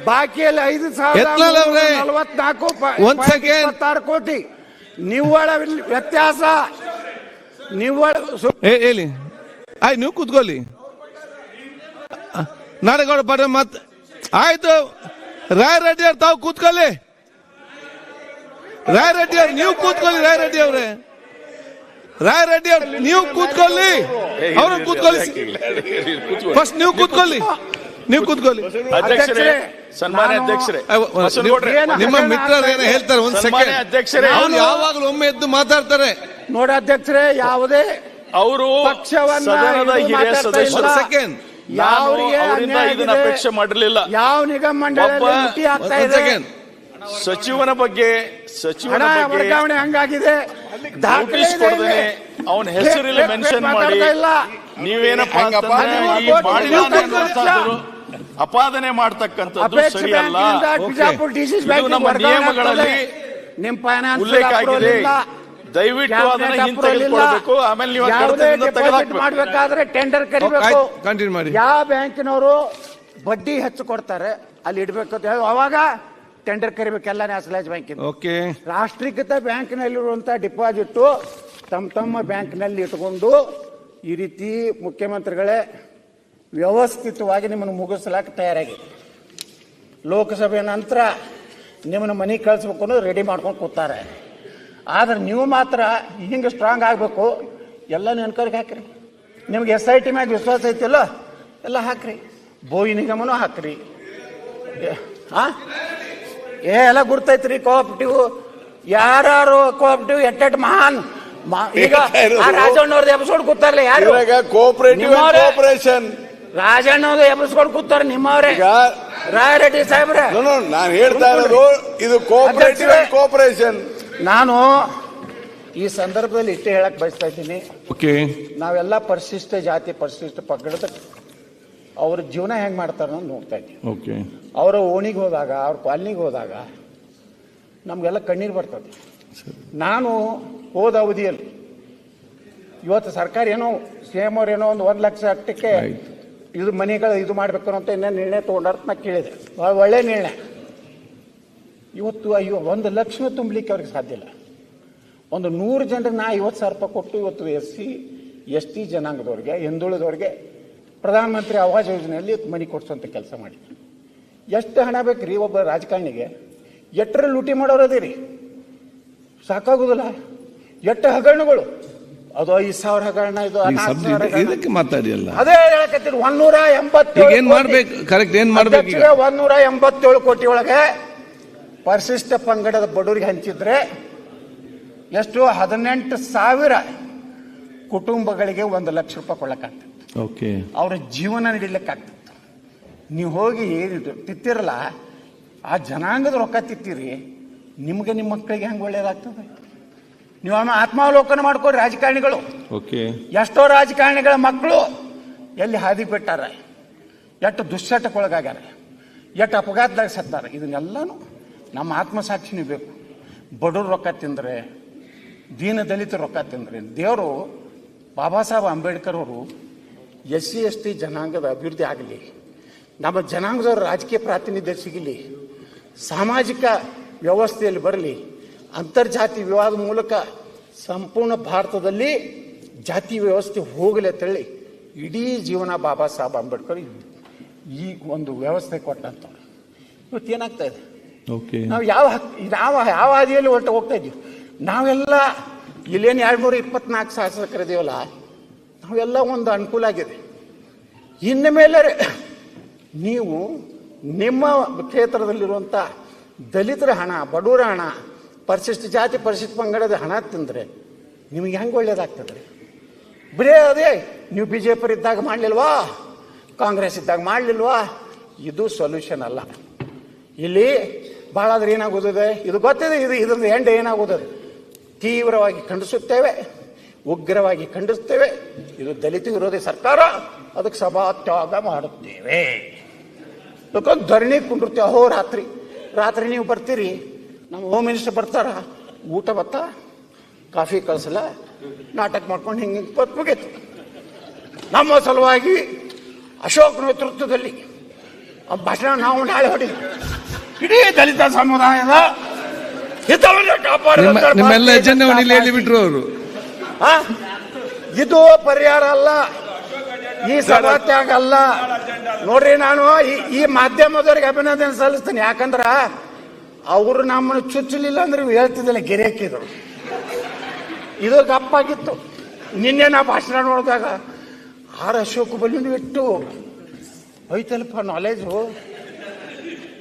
ಬಾಕಿಯಲ್ಲಿ ಐದು ಸಾವಿರ ಕೋಟಿ. ನಿವ್ವಳ ವ್ಯತ್ಯಾಸ. ನಿವ್ವಳ ಹೇಳಿ. ಆಯ್ತು ನೀವು ಕೂತ್ಕೊಳ್ಳಿ. ನಾಡಗೌಡ ಬರ್ರಿ ಮತ್ ಆಯ್ತು. ರಾಯ್ ರೆಡ್ಡಿ ಅವ್ರು ತಾವು ಕೂತ್ಕೊಳ್ಳಿ. ರಾಯ್ ರೆಡ್ಡಿ ಅವ್ರು ನೀವು ಕೂತ್ಕೊಳ್ಳಿ ರಾಯ್ ರೆಡ್ಡಿ ಅವ್ರೆ. ರಾಯ್ ರೆಡ್ಡಿ ಅವ್ರು ನೀವು ಕೂತ್ಕೊಳ್ಳಿ. ಅವ್ರು ಕೂತ್ಕೊಳ್ಳಿ. ಫಸ್ಟ್ ನೀವು ಕೂತ್ಕೊಳ್ಳಿ. ನೀವು ಕೂತ್ಕೊಳ್ಳಿ. ಅಧ್ಯಕ್ಷರೇ ಸನ್ಮಾನ್ಯ ಅಧ್ಯಕ್ಷರೇ ನಿಮ್ಮ ಮಿತ್ರರು ಏನೋ? ಹೇಳ್ತಾರೆ ಒಂದ್ ಸನ್ಮಾನ್ಯ ಸೆಕೆಂಡ್. ಅಧ್ಯಕ್ಷರೇ ಅವ್ರು ಯಾವಾಗಲೂ ಒಮ್ಮೆ ಎದ್ದು ಮಾತಾಡ್ತಾರೆ. ನೋಡಿ ಅಧ್ಯಕ್ಷರೇ ಯಾವುದೇ ಅವರು ಪಕ್ಷವನ್ನ ಸದನದ ಹಿರಿಯ ಸದಸ್ಯರು. ಸೆಕೆಂಡ್. ಯಾವ್ರಿಗೆ ಇದನ್ನ? ಅಪೇಕ್ಷೆ ಮಾಡಿರ್ಲಿಲ್ಲ ಯಾವ ನಿಗಮ ಇದೆ? ಸಚಿವನ ಬಗ್ಗೆ ಸಚಿವನ ಬಗ್ಗೆ ವರ್ಗಾವಣೆ ಹಂಗಾಗಿದೆ. ಅವನ ಹೆಸರಿಲ್ಲ ಮೆನ್ಷನ್ ಮಾಡಿ. ನೀವೇನಪ್ಪ ಅಪಾದನೆ ಮಾಡ್ತಕ್ಕಂಥದ್ದು ಸರಿಯಲ್ಲ. ನಮ್ಮ ನಿಯಮಗಳಲ್ಲಿ ಉಲ್ಲೇಖ ಆಗಿದೆ. ಇಲ್ಲ. ದಯವಿಟ್ಟು ಅದನ್ನ ಹಿಂತೆಗೆದುಕೊಳ್ಬೇಕು. ಆಮೇಲೆ ನೀವು ಮಾಡ್ಬೇಕಾದ್ರೆ ಟೆಂಡರ್ ಕರಿಬೇಕು. ಆಯ್ತು, ಮಾಡಿ. ಯಾವ ಬ್ಯಾಂಕಿನವರು ಬಡ್ಡಿ ಹೆಚ್ಚು ಕೊಡ್ತಾರೆ ಅಲ್ಲಿ ಇಡಬೇಕು ಅಂತ ಹೇಳಿ. ಅವಾಗ ಟೆಂಡರ್ ಕರಿಬೇಕು ಎಲ್ಲ ನ್ಯಾಷನಲೈಸ್ ಬ್ಯಾಂಕಿನ ಓಕೆ ರಾಷ್ಟ್ರೀಕೃತ ಬ್ಯಾಂಕ್ನಲ್ಲಿರುವಂಥ ಡಿಪಾಸಿಟ್ಟು ತಮ್ಮ ತಮ್ಮ ಬ್ಯಾಂಕ್ನಲ್ಲಿ ಇಟ್ಕೊಂಡು ಈ ರೀತಿ ಮುಖ್ಯಮಂತ್ರಿಗಳೇ ವ್ಯವಸ್ಥಿತವಾಗಿ ನಿಮ್ಮನ್ನು ಮುಗಿಸ್ಲಾಕ ತಯಾರಾಗಿ. ಲೋಕಸಭೆ ನಂತರ ನಿಮ್ಮನ್ನು ಮನೆ ಕಳಿಸ್ಬೇಕು ಅನ್ನೋದು ರೆಡಿ ಮಾಡ್ಕೊಂಡು ಕೂತಾರೆ. ಆದ್ರೆ ನೀವು ಮಾತ್ರ ಹಿಂಗೆ ಸ್ಟ್ರಾಂಗ್ ಆಗಬೇಕು ಎಲ್ಲ ನೆನ್ಕರಿಗೆ ಹಾಕ್ರಿ. ನಿಮ್ಗೆ ಎಸ್ ಐ ಟಿ ಮ್ಯಾಗ ವಿಶ್ವಾಸ ಐತಿಲ್ಲ ಎಲ್ಲ ಹಾಕ್ರಿ. ಬೋಯಿ ನಿಗಮನೂ ಹಾಕ್ರಿ. ಹಾ ಏ ಎಲ್ಲ ಗುರ್ತೈತ್ರಿ ಕೋಆಪ್ಟಿವ್ ಯಾರು ಕೋಆಪರೇಟಿವ್ ಎಟ್ಟೆಟ್ ಮಹಾನ್. ಮಾ- ಈಗ ರಾಜಣ್ಣವ್ರದ್ದು ಎಪಿಸೋಡ್ ಗೊತ್ತಾರಲ್ಲ ಯಾರು? ಕೋಆಪರೇಟಿವ್. ಕೋಆಪರೇಷನ್ ರಾಜಣ್ಣವ್ರದ್ದು ಎಬ್ಬಿಸ್ಕೊಂಡು ಕೂತಾರ ನಿಮ್ಮವ್ರೆ. ಈಗ ರಾಯರೆಡ್ಡಿ ಸಾಹೇಬ್ರೆ. ನಾನು ಹೇಳ್ತಾ ಇರೋದು ಇದು ಕೋಪರೇಟಿವ್ ಕೋಪರೇಷನ್ ಕೋಆಪರೇಷನ್ ನಾನು ಈ ಸಂದರ್ಭದಲ್ಲಿ ಇಷ್ಟೇ ಹೇಳಕ್ ಬಯಸ್ತಾ ಇದ್ದೀನಿ. ಓಕೆ. ನಾವೆಲ್ಲ ಪರಿಶಿಷ್ಟ ಜಾತಿ ಪರಿಶಿಷ್ಟ ಪಗಡದ ಅವ್ರ ಜೀವನ ಹೆಂಗ್ ಮಾಡ್ತಾರ ಅನ್ನೋದು ನೋಡ್ತಾ ಇದ್ದೀನಿ. ಓಕೆ. ಅವರ ಓಣಿಗೆ ಹೋದಾಗ ಅವ್ರ ಕಾಲನಿಗೆ ಹೋದಾಗ ನಮಗೆಲ್ಲ ಕಣ್ಣೀರು ಬರ್ತದೆ. ನಾನು ಹೋದ ಅವಧಿಯಲ್ಲಿ ಇವತ್ತು ಸರ್ಕಾರ ಏನೋ ಸಿ ಎಂ ಅವ್ರು ಏನೋ ಒಂದು ಒಂದು ಲಕ್ಷ ಅಟ್ಟಕ್ಕೆ. ಇದು ಮನೆಗಳು ಇದು ಮಾಡ್ಬೇಕು ಅಂತ ಇನ್ನ ನಿರ್ಣಯ ತೊಗೊಂಡಾರ ನಾ ಕೇಳಿದೆ. ಭಾಳ ಒಳ್ಳೆ ನಿರ್ಣಯ. ಇವತ್ತು ಅಯ್ಯೋ, ಒಂದು ಲಕ್ಷ ತುಂಬಲಿಕ್ಕೆ ಅವ್ರಿಗೆ ಸಾಧ್ಯ ಇಲ್ಲ. ಒಂದು ನೂರು ಜನರಿಗೆ ನಾ ಐವತ್ತು ಸಾವಿರ ರೂಪಾಯಿ ಕೊಟ್ಟು ಇವತ್ತು ಎಸ್ ಸಿ ಎಸ್ ಟಿ ಜನಾಂಗದವ್ರಿಗೆ, ಹಿಂದುಳಿದವ್ರಿಗೆ ಪ್ರಧಾನಮಂತ್ರಿ ಆವಾಸ್ ಯೋಜನೆಯಲ್ಲಿ ಮನೆ ಕೊಡಿಸುವಂಥ ಕೆಲಸ ಮಾಡಿ. ಎಷ್ಟು ಹಣ ಬೇಕ್ರಿ ಒಬ್ಬ ರಾಜಕಾರಣಿಗೆ? ಎಟ್ಟರ ಲೂಟಿ ಮಾಡೋರು ಅದೇ ರೀ ಸಾಕಾಗೋದಿಲ್ಲ. ಎಟ್ಟ ಹಗರಣಗಳು. ಅದು ಐದು ಸಾವಿರ ಹಗರಣ ಇದು. ಇದಕ್ಕೆ ಮಾತಾಡಿ ಅಲ್ಲ ಅದೇ ಹೇಳಕತ್ತೀರಿ ಒಂದೂರ ಎಂಬತ್ತೇಳು ಏನ್ ಮಾಡ್ಬೇಕು? ಕರೆಕ್ಟ್ ಏನ್ ಮಾಡ್ಬೇಕು ಈಗ? ಒಂದೂರ ಎಂಬತ್ತೇಳು ಕೋಟಿ ಒಳಗೆ ಪರಿಶಿಷ್ಟ ಪಂಗಡದ ಬಡವರಿಗೆ ಹಂಚಿದ್ರೆ ಎಷ್ಟು? ಹದಿನೆಂಟು ಸಾವಿರ ಕುಟುಂಬಗಳಿಗೆ ಒಂದು ಲಕ್ಷ ರೂಪಾಯಿ ಕೊಡಕ್ಕಾಗ್ತದೆ ಓಕೆ ಅವರ ಜೀವನ ನಡಿಲಿಕ್ಕಾಗ್ತದೆ. ನೀವು ಹೋಗಿ ಏನಿದ್ರು ತಿತ್ತಿರಲ್ಲ? ಆ ಜನಾಂಗದ ರೊಕ್ಕ ತಿತ್ತೀರಿ ನಿಮ್ಗೆ ನಿಮ್ಮ ಮಕ್ಕಳಿಗೆ ಹೆಂಗೆ ಒಳ್ಳೇದಾಗ್ತದೆ? ನೀವು ಆತ್ಮಾವಲೋಕನ ಮಾಡ್ಕೊಡ್ರಿ ರಾಜಕಾರಣಿಗಳು. ಓಕೆ. ಎಷ್ಟೋ ರಾಜಕಾರಣಿಗಳ ಮಕ್ಕಳು ಎಲ್ಲಿ ಹಾದಿ ಬಿಟ್ಟಾರ ಎಷ್ಟು ದುಶ್ಚಟಕ್ಕೊಳಗಾಗ್ಯಾರ ಎಷ್ಟು ಅಪಘಾತದಾಗ ಸತ್ತಾರ ಇದನ್ನೆಲ್ಲನೂ ನಮ್ಮ ಆತ್ಮಸಾಕ್ಷಿನೂ ಬೇಕು. ಬಡವ್ರ ರೊಕ್ಕ ತಿಂದರೆ ದೀನ ದಲಿತ ರೊಕ್ಕ ತಿಂದರೆ ದೇವರು ಬಾಬಾ ಸಾಹೇಬ್ ಅಂಬೇಡ್ಕರ್ ಅವರು ಎಸ್ ಸಿ ಎಸ್ ಟಿ ಜನಾಂಗದ ಅಭಿವೃದ್ಧಿ ಆಗಲಿ ನಮ್ಮ ಜನಾಂಗದವ್ರ ರಾಜಕೀಯ ಪ್ರಾತಿನಿಧ್ಯ ಸಿಗಲಿ ಸಾಮಾಜಿಕ ವ್ಯವಸ್ಥೆಯಲ್ಲಿ ಬರಲಿ ಅಂತರ್ಜಾತಿ ವಿವಾದ ಮೂಲಕ ಸಂಪೂರ್ಣ ಭಾರತದಲ್ಲಿ ಜಾತಿ ವ್ಯವಸ್ಥೆ ಹೋಗಲಿ ಅಂತೇಳಿ ಇಡೀ ಜೀವನ ಬಾಬಾ ಸಾಹೇಬ್ ಅಂಬೇಡ್ಕರ್ ಈ ಒಂದು ವ್ಯವಸ್ಥೆ ಕೊಟ್ಟಂತ ಇವತ್ತು ಏನಾಗ್ತಾ ಇದೆ? ಓಕೆ ನಾವು ಯಾವ ನಾವು ಯಾವ ಹಾದಿಯಲ್ಲಿ ಹೊರಟು ಹೋಗ್ತಾ ಇದ್ದೀವಿ? ನಾವೆಲ್ಲ ಇಲ್ಲೇನು ಎರಡು ನೂರ ಇಪ್ಪತ್ನಾಲ್ಕು ಶಾಸಕರಿದೀವಲ್ಲ ನಾವೆಲ್ಲ ಒಂದು ಅನುಕೂಲ ಆಗಿದೆ. ಇನ್ನು ಮೇಲೆ ನೀವು ನಿಮ್ಮ ಕ್ಷೇತ್ರದಲ್ಲಿರುವಂಥ ದಲಿತರ ಹಣ ಬಡವರ ಹಣ ಪರಿಶಿಷ್ಟ ಜಾತಿ ಪರಿಶಿಷ್ಟ ಪಂಗಡದ ಹಣ ತಿಂದರೆ ನಿಮಗೆ ಹೆಂಗೆ ಒಳ್ಳೇದಾಗ್ತದೆ? ರೀ ಬರೇ ಅದೇ, ನೀವು ಬಿ ಜೆ ಇದ್ದಾಗ ಮಾಡಲಿಲ್ವಾ? ಕಾಂಗ್ರೆಸ್ ಇದ್ದಾಗ ಮಾಡಲಿಲ್ವಾ? ಇದು ಸೊಲ್ಯೂಷನ್ ಅಲ್ಲ. ಇಲ್ಲಿ ಭಾಳ ಆದ್ರೆ ಏನಾಗೋದಿದೆ? ಇದು ಗೊತ್ತಿದೆ, ಇದು ಇದ್ರದ್ದು ಎಂಡ್ ಏನಾಗೋದದು? ತೀವ್ರವಾಗಿ ಖಂಡಿಸುತ್ತೇವೆ, ಉಗ್ರವಾಗಿ ಖಂಡಿಸುತ್ತೇವೆ. ಇದು ದಲಿತ ವಿರೋಧಿ ಸರ್ಕಾರ, ಅದಕ್ಕೆ ಸಭಾತ್ಯಾಗ ಮಾಡುತ್ತೇವೆ. ಧರಣಿ ಕುಂಡಿರ್ತೇವೆ ಅಹೋ ರಾತ್ರಿ ರಾತ್ರಿ ನೀವು ಬರ್ತೀರಿ ನಮ್ಮ ಹೋಮ್ ಮಿನಿಸ್ಟರ್ ಬರ್ತಾರ? ಊಟ ಬತ್ತ ಕಾಫಿ ಕಳಿಸಲ್ಲ? ನಾಟಕ ಮಾಡ್ಕೊಂಡು ಹಿಂಗೆ ಹಿಂಗೆ ನಮ್ಮ ಸಲುವಾಗಿ ಅಶೋಕ್ ನೇತೃತ್ವದಲ್ಲಿ ಆ ಭಾಷಣ ನಾವು ನಾಳೆ ಹೊಡಿ. ಇಡೀ ದಲಿತ ಸಮುದಾಯದ ಹಿತವನ್ನು ನಿಮ್ಮ ಕಾಪಾಡುವಂತ ನಿಮ್ಮೆಲ್ಲ ಭಾರತೀಯ ಎಜೆಂಡವನ್ನು ಇಲ್ಲಿ ಬಿಟ್ರು ಅವರು? ಇದು ಪರಿಹಾರ ಅಲ್ಲ. ಈ ಸಭಾತ್ಯಾಗ ಅಲ್ಲ. ನೋಡ್ರಿ ನಾನು ಈ- ಈ ಮಾಧ್ಯಮದವ್ರಿಗೆ ಅಭಿನಂದನೆ ಸಲ್ಲಿಸ್ತೀನಿ. ಯಾಕಂದ್ರ ಅವರು ನಮ್ಮನ್ನು ಚುಚ್ಚಲಿಲ್ಲ ಅಂದ್ರೆ ಇವು ಹೇಳ್ತಿದ್ದಿಲ್ಲ ಗೆರೆ ಹಾಕಿದ್ರು ಇದು ಗಪ್ಪಾಗಿತ್ತು ನಿನ್ನೆ ನಾ ಭಾಷಣ ನೋಡಿದಾಗ ಆರ್ ಅಶೋಕ್ ಬಲ್ಲಿನ ಇಟ್ಟು ಐತಲ್ಪ ನಾಲೆಜು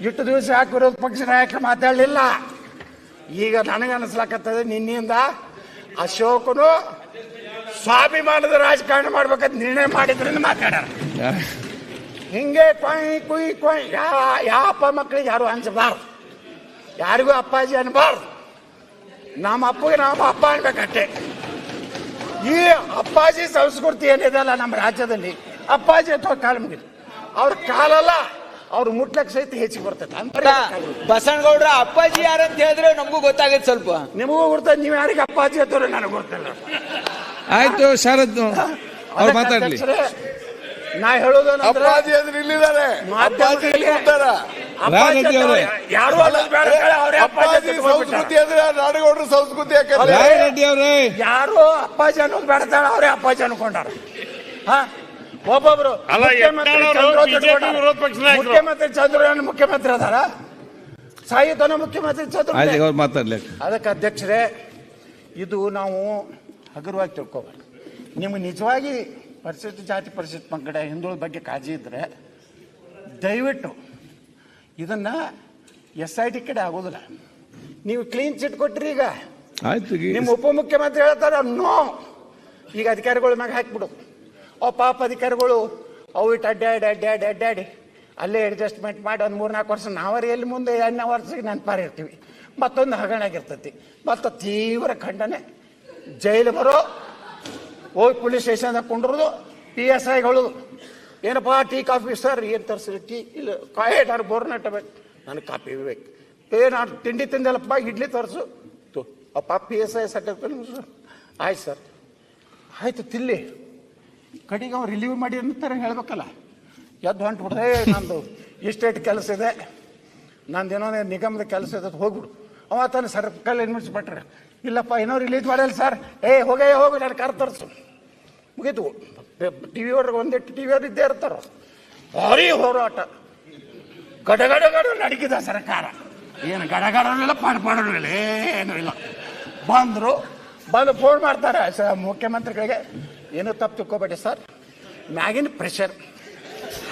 ಇಟ್ಟು ದಿವಸ ಯಾಕೆ ವಿರೋಧ ಪಕ್ಷ ನಾಯಕ ಮಾತಾಡಲಿಲ್ಲ? ಈಗ ನನಗೆ ಅನಿಸ್ಲಾಕತ್ತದ ನಿನ್ನಿಂದ ಅಶೋಕನು ಸ್ವಾಭಿಮಾನದ ರಾಜಕಾರಣ ಮಾಡ್ಬೇಕಂತ ನಿರ್ಣಯ ಮಾಡಿದ್ರಿಂದ ಮಾತಾಡ್ಯಾರ. ಹಿಂಗೆ ಕೊಯ್ ಕುಯ್ ಕೊಯ್ ಯಾ ಅಪ್ಪ ಮಕ್ಕಳಿಗೆ ಯಾರು ಅನ್ಸಬಾರ್ದು ಯಾರಿಗೂ ಅಪ್ಪಾಜಿ ಅನ್ಬಾರ್ದು. ನಮ್ಮ ಅಪ್ಪಗೆ ನಮ್ಮ ಅಪ್ಪ ಅನ್ಬೇಕಷ್ಟೇ. ಈ ಅಪ್ಪಾಜಿ ಸಂಸ್ಕೃತಿ ಏನಿದೆಲ್ಲ ನಮ್ಮ ರಾಜ್ಯದಲ್ಲಿ ಅಪ್ಪಾಜಿ ಅಥವಾ ಕಾಲ ಮುಗಿದು ಅವ್ರ ಕಾಲಲ್ಲ ಅವ್ರು ಮುಟ್ಲಕ್ಕೆ ಸಹಿತ ಹೆಚ್ಚಿಗೆ ಬರ್ತೈತೆ. ಅಂತ ಬಸನಗೌಡ್ರ ಅಪ್ಪಾಜಿ ಯಾರಂತ ಹೇಳಿದ್ರೆ ನಮಗೂ ಗೊತ್ತಾಗತ್ತೆ ಸ್ವಲ್ಪ. ನಿಮಗೂ ಗುರ್ತದೆ ನೀವು ಯಾರಿಗೆ ಅಪ್ಪಾಜಿ ಅಂತವ್ರೆ ನನಗೆ ಗೊತ್ತಿಲ್ಲ. ಆಯ್ತು ಶರದ್ ಅವ್ರು ಮಾತಾಡ್ಲಿ. ನಾ ಹೇಳೋದು ಅಪ್ಪಾಜಿ ಅಂದ್ರೆ ಇಲ್ಲಿದ್ದಾರೆ. ಯಾರು ಅನ್ನೋದು ಬೇಡ ಅಂತ ಹೇಳಿ ಅವ್ರೇ ಅಪ್ಪಾಜಿ ಸಂಸ್ಕೃತಿ ಅಂದ್ರೆ ನಾಡಗೌಡರ ಸಂಸ್ಕೃತಿ ಯಾಕಂದ್ರೆ ರಾಯ್ ರೆಡ್ಡಿ ಅವರೇ. ಯಾರು ಅಪ್ಪಾಜಿ ಅನ್ನೋದು ಬೇಡ ಅಂತ ಅವರೇ ಅಪ್ಪಾಜಿ ಅನ್ಕೊಂಡಾರ. ಹಾ? ಒಬ್ಬೊಬ್ರು ಅಲ್ಲ, ಮುಖ್ಯಮಂತ್ರಿ ನಾಯಕರು. ಮುಖ್ಯಮಂತ್ರಿ ಅದಾರ? ಸಾಹಿತ್ಯನ ಮುಖ್ಯಮಂತ್ರಿ ಚಂದ್ರ ಅವ್ರು ಮಾತಾಡ್ಲಿ ಅದಕ್ಕೆ ಅಧ್ಯಕ್ಷರೇ ಇದು ನಾವು ಹಗುರವಾಗಿ ತಿಳ್ಕೊಬಾರ್ದು ನಿಮ್ಗೆ ನಿಜವಾಗಿ ಪರಿಶಿಷ್ಟ ಜಾತಿ ಪರಿಶಿಷ್ಟ ಪಂಗಡ ಹಿಂದುಳಿದ ಬಗ್ಗೆ ಕಾಳಜಿ ಇದ್ದರೆ ದಯವಿಟ್ಟು ಇದನ್ನ ಎಸ್ ಐ ಟಿ ಕಡೆ ಆಗೋದಿಲ್ಲ. ನೀವು ಕ್ಲೀನ್ ಚಿಟ್ ಕೊಟ್ರಿ ಈಗ. ಆಯ್ತು ನಿಮ್ಮ ಉಪಮುಖ್ಯಮಂತ್ರಿ ಹೇಳ್ತಾರ ನೋ ಈಗ ಅಧಿಕಾರಿಗಳ ಮ್ಯಾಗ ಹಾಕ್ಬಿಡು. ಓ ಪಾಪ ಅಧಿಕಾರಿಗಳು ಅವು ಇಟ್ಟು ಅಡ್ಡಾಡಿ ಅಡ್ಡಾಡಿ ಅಡ್ಡಾಡಿ ಅಲ್ಲೇ ಅಡ್ಜಸ್ಟ್ಮೆಂಟ್ ಮಾಡಿ ಒಂದು ಮೂರ್ನಾಲ್ಕು ವರ್ಷ ನಾವರಿ ಎಲ್ಲಿ ಮುಂದೆ ಎರಡನೇ ವರ್ಷಕ್ಕೆ ನೆನಪಾರಿರ್ತೀವಿ. ಮತ್ತೊಂದು ಹಗರಣಾಗಿರ್ತೈತಿ ಮತ್ತು ತೀವ್ರ ಖಂಡನೆ. ಜೈಲು ಬರೋ ಹೋಗಿ ಪೊಲೀಸ್ ಸ್ಟೇಷನ್ದಾಗ ಕುಂಡ್ರದು ಪಿ ಎಸ್ ಐಗಳು ಏನಪ್ಪ ಟೀ, ಕಾಫಿ, ಸರ್, ಏನು ತರಿಸ್ರಿ? ಟೀ, ಇಲ್ಲ ಕಾಯಿ ನಾನು ಬೋರ್ನಟ್ ಬೇಕು ನನಗೆ ಕಾಫಿ ಬೇಕು. ಏ, ನಾನು ತಿಂಡಿ ತಿಂದಲ್ಲಪ್ಪ ಇಡ್ಲಿ ತರಿಸು. ತು ಅಪ್ಪ ಪಿ ಎಸ್ ಐ ಸರ್ ಆಯ್ತು ಸರ್. ಆಯ್ತು, ತಿಲ್ಲಿ. ಕಡೆಗೆ ಅವ್ರು ರಿಲೀವ್ ಮಾಡಿ ಅಂತಾರೆ ಹೇಳ್ಬೇಕಲ್ಲ. ಎದ್ದು ಹೊಂಟು ಬಿಡ್ದೆ, ನಂದು ಇಸ್ಟೇಟ್ ಕೆಲಸ ಇದೆ. ನಂದು ಏನೋ ನಿಗಮದ ಕೆಲಸ ಇದೆ ಹೋಗ್ಬಿಡು. ಅವ ತಾನು ಸರ್ಕಲ್ ಇನ್ವೆಸ್ಟ್ಮೆಂಟ್ರೆ ಇಲ್ಲಪ್ಪ, ಏನೋ ರಿಲೀಸ್ ಮಾಡಲ್ಲ, ಸರ್. ಏ, ಹೋಗೇ, ಹೋಗಿ, ನಾನು ಕಾರ್ ತರಿಸು. ಮುಗೀತು. ಟಿ ವಿ ಅವ್ರಿಗೆ ಒಂದಿಟ್ಟು ಟಿ ವಿಯವ್ರು ಇದ್ದೇ ಇರ್ತಾರ? ಭಾರಿ ಹೋರಾಟ. ಗಡಗಡ ಗಡ ನಡಕಿದ ಸರ್ಕಾರ. ಏನು ಗಡಗಡನೂ ಇಲ್ಲ ಪಾಡ್ಪಾಡೂ ಇಲ್ಲ ಏನೂ ಇಲ್ಲ. ಬಂದರು, ಬಂದು ಫೋನ್ ಮಾಡ್ತಾರೆ ಸ ಮುಖ್ಯಮಂತ್ರಿಗಳಿಗೆ. ಏನೂ ತಪ್ಪು ತಿಳ್ಕೊಬೇಡಿ ಸರ್. ಮ್ಯಾಗಿನ ಪ್ರೆಷರ್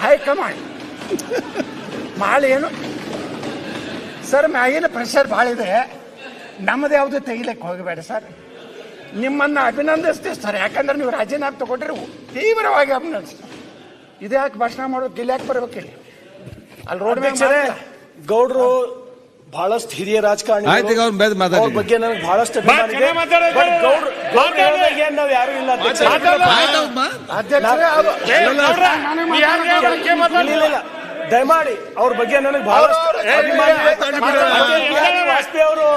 ಹೈಕಮಾಂಡ್ ಭಾಳ ಏನು? ಸರ್, ಮ್ಯಾಗಿನ ಪ್ರೆಷರ್ ಭಾಳ ಇದೆ. ನಮ್ಮದು ಯಾವುದು ತೆಗಿಲಿಕ್ಕೆ ಹೋಗಬೇಡಿ ಸರ್. ನಿಮ್ಮನ್ನ ಅಭಿನಂದಿಸ್ತೀವಿ ಸರ್. ಯಾಕಂದ್ರೆ ನೀವು ರಾಜೀನಾಮೆ ತಗೊಂಡ್ರಿ ತೀವ್ರವಾಗಿ ಅಭಿನಂದಿಸ್ತೀವಿ. ಇದು ಯಾಕೆ ಭಾಷಣ ಮಾಡೋದು? ಇಲ್ಲಿ ಯಾಕೆ ಬರ್ಬೇಕು ಇಲ್ಲಿ? ಅಲ್ಲಿ ರೋಡ್ ಮೇಲೆ ಅಧ್ಯಕ್ಷರೇ ಗೌಡ್ರು ಬಹಳಷ್ಟು ಹಿರಿಯ ರಾಜಕಾರಣಿ ಅವ್ರ. ಬಗ್ಗೆ ನನಗೆ ಬಹಳಷ್ಟು ಅಭಿಮಾನ ಯಾರು ಇಲ್ಲ ಅಧ್ಯಕ್ಷರೇ. ದಯಮಾಡಿ ಅವ್ರ ಬಗ್ಗೆ ನನಗೆ ಬಹಳಷ್ಟು ವಾಜಪೇಯಿ ಅವರು.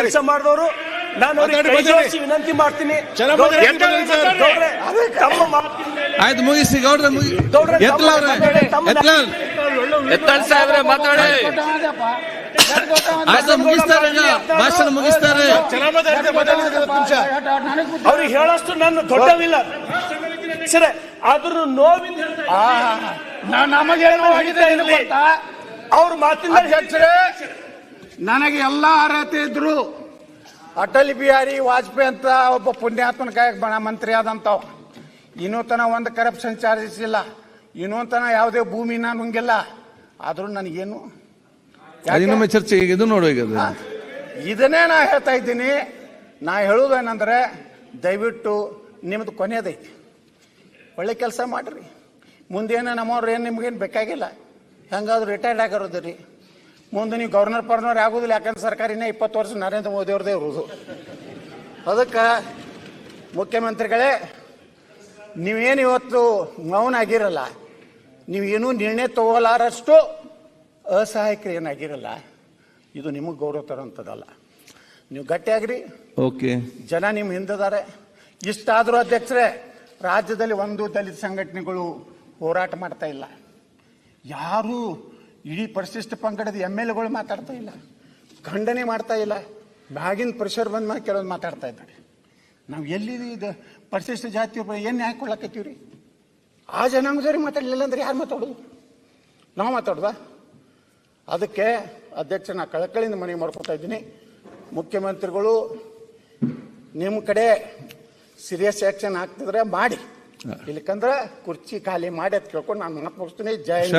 ಕೆಲಸ ಮಾಡಿದವರು ನಾನು ವಿನಂತಿ ಮಾಡ್ತೀನಿ. ಆಯ್ತು ಮುಗಿಸಿ ಗೌಡ್ರ ಎತ್ತಾಳ್ ಸಾಹೇಬ್ರೆ ಮಾತಾಡಿ. ಆಯ್ತು ಮುಗಿಸ್ತಾರೆ ಭಾಷಣ ಮುಗಿಸ್ತಾರೆ. ಅವ್ರಿಗೆ ಹೇಳಷ್ಟು ನನ್ನ ದೊಡ್ಡವಿಲ್ಲ. ಸರಿ ಆದ್ರೂ ನೋವಿನ ಆ, ನಾ- ನಮಗೇನು ಆಗಿದೆ? ಅವ್ರ ಮಾತಿನ ಅಧ್ಯಕ್ಷರೇ ನನಗೆ ಎಲ್ಲ ಅರ್ಹತೆ ಇದ್ರು ಅಟಲ್ ಬಿಹಾರಿ ವಾಜಪೇಯಿ ಅಂತ ಒಬ್ಬ ಪುಣ್ಯಾತ್ಮನ ಕಾಯಕ ಬಣ ಮಂತ್ರಿ ಆದಂತವ್. ಇನ್ನೂ ತನ ಒಂದು ಕರಪ್ಷನ್ ಚಾರ್ಜಸ್ ಇಲ್ಲ. ಇನ್ನೂ ತನ ಯಾವುದೇ ನಾನು ಹಂಗಿಲ್ಲ ಆದ್ರೂ ನನಗೇನು? ಇನ್ನೊಮ್ಮೆ ಚರ್ಚೆ ಇದು ನೋಡು ಈಗ. ಇದನ್ನೇ ನಾ ಹೇಳ್ತಾ ಇದ್ದೀನಿ. ನಾ ಹೇಳುದೇನಂದ್ರೆ ದಯವಿಟ್ಟು ನಿಮ್ದು ಕೊನೆಯದೈತಿ. ಒಳ್ಳೆ ಕೆಲಸ ಮಾಡ್ರಿ. ಮುಂದೇನು ನಮ್ಮವ್ರು ಏನು ನಿಮ್ಗೇನು ಬೇಕಾಗಿಲ್ಲ. ಹೆಂಗಾದ್ರು ರಿಟೈರ್ಡ್ ಆಗಿರೋದು ರೀ. ಮುಂದೆ ನೀವು ಗವರ್ನರ್ ಪರ್ನರ್ ಆಗೋದಿಲ್ಲ ಯಾಕಂದ್ರೆ ಸರ್ಕಾರಿನೇ ಇಪ್ಪತ್ತು ವರ್ಷ ನರೇಂದ್ರ ಮೋದಿ ಅವ್ರದ್ದೇ ಇರೋದು. ಅದಕ್ಕೆ ಮುಖ್ಯಮಂತ್ರಿಗಳೇ ನೀವೇನು ಇವತ್ತು ಮೌನ ಆಗಿರಲ್ಲ ನೀವೇನು ನಿರ್ಣಯ ತಗೋಲಾರಷ್ಟು ಅಸಹಾಯಕರು ಏನಾಗಿರಲ್ಲ ಇದು ನಿಮಗೆ ಗೌರವ ತರೋಂಥದ್ದಲ್ಲ ನೀವು ಗಟ್ಟಿಯಾಗ್ರಿ. ಓಕೆ. ಜನ ನಿಮ್ಮ ಹಿಂದಿದ್ದಾರೆ ಇಷ್ಟಾದರೂ ಅಧ್ಯಕ್ಷರೇ ರಾಜ್ಯದಲ್ಲಿ ಒಂದು ದಲಿತ ಸಂಘಟನೆಗಳು ಹೋರಾಟ ಮಾಡ್ತಾ ಇಲ್ಲ. ಯಾರು ಇಡೀ ಪರಿಶಿಷ್ಟ ಪಂಗಡದ ಎಂ ಎಲ್ ಎಗಳು ಮಾತಾಡ್ತಾ ಇಲ್ಲ. ಖಂಡನೆ ಮಾಡ್ತಾ ಇಲ್ಲ. ಬ್ಯಾಗಿನ ಪ್ರೆಷರ್ ಬಂದ ಮೇಲೆ ಕೆಲವೊಂದು ಮಾತಾಡ್ತಾ ಇದ್ದಾರೆ. ನಾವು ಎಲ್ಲಿ ಇದು ಪರಿಶಿಷ್ಟ ಜಾತಿ ಏನು ಹಾಕೊಳಕತ್ತೀವಿ ರೀ ಆ ಜನಾಂಗದವ್ರಿಗೆ ಮಾತಾಡಲಿಲ್ಲ ಅಂದ್ರೆ ಯಾರು ಮಾತಾಡೋದು? ನಾವು ಮಾತಾಡುದ? ಅದಕ್ಕೆ ಅಧ್ಯಕ್ಷ ನಾ ಕಳಕಳಿಂದ ಮನವಿ ಮಾಡ್ಕೊತಾ ಇದ್ದೀನಿ. ಮುಖ್ಯಮಂತ್ರಿಗಳು ನಿಮ್ಮ ಕಡೆ ಸೀರಿಯಸ್ ಆ್ಯಕ್ಷನ್ ಆಗ್ತಿದ್ರೆ ಮಾಡಿ. ಇಲ್ಲಕಂದ್ರೆ ಕುರ್ಚಿ ಖಾಲಿ ಮಾಡಿ ಅಂತ ಕೇಳ್ಕೊಂಡು ನಾನು ಮಾತು ಮುಗಿಸ್ತೀನಿ ಜೈ ಹಿಂದ್.